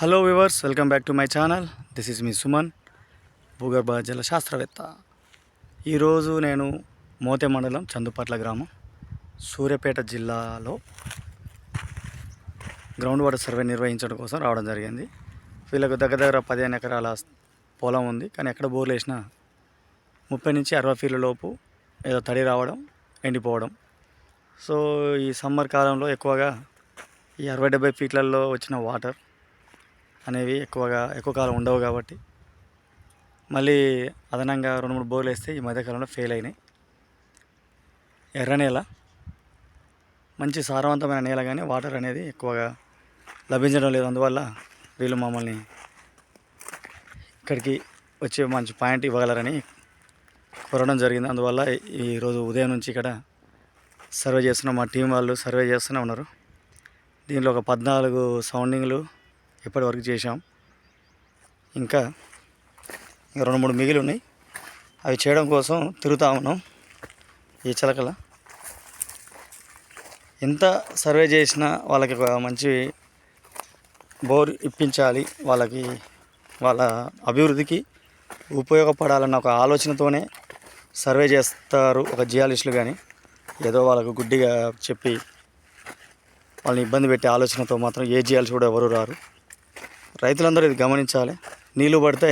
Hello viewers welcome back to my channel this is me Suman భూగర్భ జల శాస్త్రవేత్త ఈరోజు నేను మోతే మండలం చందుపట్ల గ్రామం సూర్యాపేట జిల్లాలో గ్రౌండ్ వాటర్ సర్వే నిర్వహించడం కోసం రావడం జరిగింది. వీళ్ళకు దగ్గర దగ్గర పదిహేను ఎకరాల పొలం ఉంది. కానీ ఎక్కడ బోర్లు వేసినా ముప్పై నుంచి అరవై ఫీట్ల లోపు ఏదో తడి రావడం ఎండిపోవడం. సో ఈ సమ్మర్ కాలంలో ఎక్కువగా ఈ అరవై డెబ్బై ఫీట్లలో వచ్చిన వాటర్ అనేవి ఎక్కువగా ఎక్కువ కాలం ఉండవు కాబట్టి మళ్ళీ అదనంగా రెండు మూడు బోర్లు వేస్తే ఈ మధ్యకాలంలో ఫెయిల్ అయినాయి. ఎర్ర నేల మంచి సారవంతమైన నేల కానీ వాటర్ అనేది ఎక్కువగా లభించడం లేదు. అందువల్ల వీళ్ళు మమ్మల్ని ఇక్కడికి వచ్చే మంచి పాయింట్ ఇవ్వగలరని కోరడం జరిగింది. అందువల్ల ఈరోజు ఉదయం నుంచి ఇక్కడ సర్వే చేస్తున్న మా టీం వాళ్ళు సర్వే చేస్తూనే ఉన్నారు. దీనిలో ఒక పద్నాలుగు సౌండింగ్లు ఇప్పటి వరకు చేసాం ఇంకా ఇంకా రెండు మూడు మిగిలి ఉన్నాయి. అవి చేయడం కోసం తిరుగుతా ఉన్నాం ఈ చిలకల. ఎంత సర్వే చేసినా వాళ్ళకి ఒక మంచి బోర్ ఇప్పించాలి. వాళ్ళకి వాళ్ళ అభివృద్ధికి ఉపయోగపడాలన్న ఒక ఆలోచనతోనే సర్వే చేస్తారు ఒక జియాలిస్టులు కానీ ఏదో వాళ్ళకు గుడ్డిగా చెప్పి వాళ్ళని ఇబ్బంది పెట్టే ఆలోచనతో మాత్రం ఏ జియాలిస్ట్ కూడా ఎవరు రారు. రైతులందరూ ఇది గమనించాలి. నీళ్ళు పడితే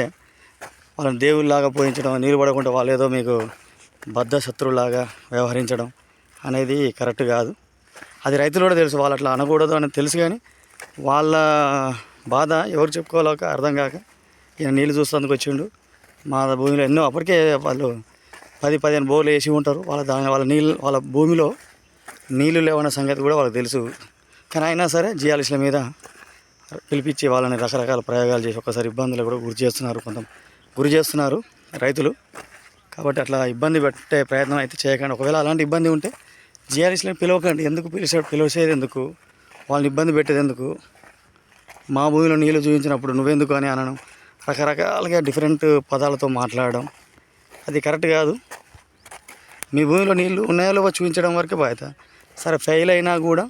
వాళ్ళని దేవుళ్ళలాగా పోయించడం నీళ్ళు పడకుండా వాళ్ళు ఏదో మీకు బద్ధ శత్రువులాగా వ్యవహరించడం అనేది కరెక్ట్ కాదు. అది రైతులు కూడా తెలుసు వాళ్ళు అట్లా అనకూడదు అని తెలుసు కానీ వాళ్ళ బాధ ఎవరు చెప్పుకోలేక అర్థం కాక ఈయన నీళ్ళు చూస్తేందుకు వచ్చిండు. మా భూమిలో ఎన్నో అప్పటికే వాళ్ళు పది పదిహేను బోర్లు వేసి ఉంటారు. వాళ్ళ దాని వాళ్ళ నీళ్ళు వాళ్ళ భూమిలో నీళ్ళు లేవన్న సంగతి కూడా వాళ్ళకి తెలుసు. కానీ అయినా సరే జియాలిస్ల మీద పిలిపించి వాళ్ళని రకరకాల ప్రయోగాలు చేసి ఒకసారి ఇబ్బందులు కూడా గురి చేస్తున్నారు కొంత గురి చేస్తున్నారు రైతులు. కాబట్టి అట్లా ఇబ్బంది పెట్టే ప్రయత్నం అయితే చేయకండి. ఒకవేళ అలాంటి ఇబ్బంది ఉంటే జిఆర్ఎస్లో పిలవకండి. ఎందుకు పిలిచే పిలిచేది ఎందుకు? వాళ్ళని ఇబ్బంది పెట్టేది ఎందుకు? మా భూమిలో నీళ్ళు చూపించినప్పుడు నువ్వెందుకు అని అనడం రకరకాలుగా డిఫరెంట్ పదాలతో మాట్లాడడం అది కరెక్ట్ కాదు. మీ భూమిలో నీళ్ళు ఉన్నాయో లేవో చూపించడం వరకే బాధ్యత. సరే ఫెయిల్ అయినా కూడా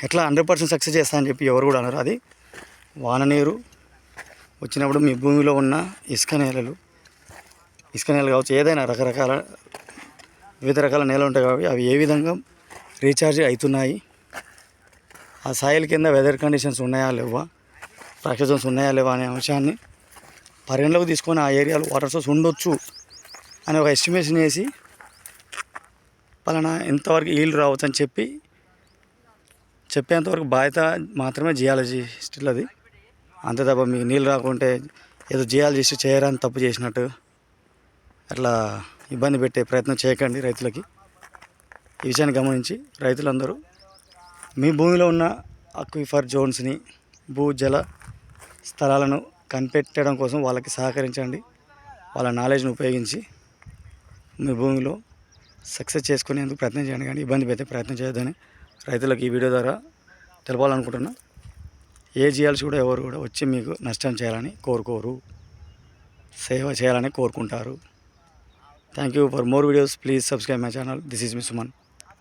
ఎట్లా హండ్రెడ్ పర్సెంట్ సక్సెస్ చేస్తా అని చెప్పి ఎవరు కూడా అన్నారు అది వాన నీరు వచ్చినప్పుడు మీ భూమిలో ఉన్న ఇసుక నేలలు ఇసుక నేలలు కావచ్చు ఏదైనా రకరకాల వివిధ రకాల నేలలు ఉంటాయి కాబట్టి అవి ఏ విధంగా రీఛార్జ్ అవుతున్నాయి ఆ సాయిల్ కింద వెదర్ కండిషన్స్ ఉన్నాయా లేవా ప్రాక్సిజన్స్ ఉన్నాయా లేవా అనే అంశాన్ని పరిగణలోకి తీసుకొని ఆ ఏరియాలో వాటర్ సోర్స్ ఉండొచ్చు అని ఒక ఎస్టిమేషన్ వేసి పలానా ఎంతవరకు ఈల్డ్ రావచ్చు అని చెప్పి చెప్పేంతవరకు బాధ్యత మాత్రమే జియాలజిస్టులది అంతే తప్ప మీకు నీళ్ళు రాకుంటే ఏదో జియాలజిస్ట్ చేయరాని తప్పు చేసినట్టు అట్లా ఇబ్బంది పెట్టే ప్రయత్నం చేయకండి రైతులకి. ఈ విషయాన్ని గమనించి రైతులందరూ మీ భూమిలో ఉన్న అక్విఫర్ జోన్స్ని భూ జల స్థలాలను కనిపెట్టడం కోసం వాళ్ళకి సహకరించండి. వాళ్ళ నాలెడ్జ్ని ఉపయోగించి మీ భూమిలో సక్సెస్ చేసుకునేందుకు ప్రయత్నం చేయండి. కానీ ఇబ్బంది పెట్టే ప్రయత్నం చేయొద్దని రైతులకు ఈ వీడియో ద్వారా తెలపాలనుకుంటున్నా. ఏ చేయాల్సి కూడా ఎవరు కూడా వచ్చి మీకు నష్టం చేయాలని కోరుకోరు. సేవ చేయాలని కోరుకుంటారు. Thank you for more videos please subscribe my channel this is me Suman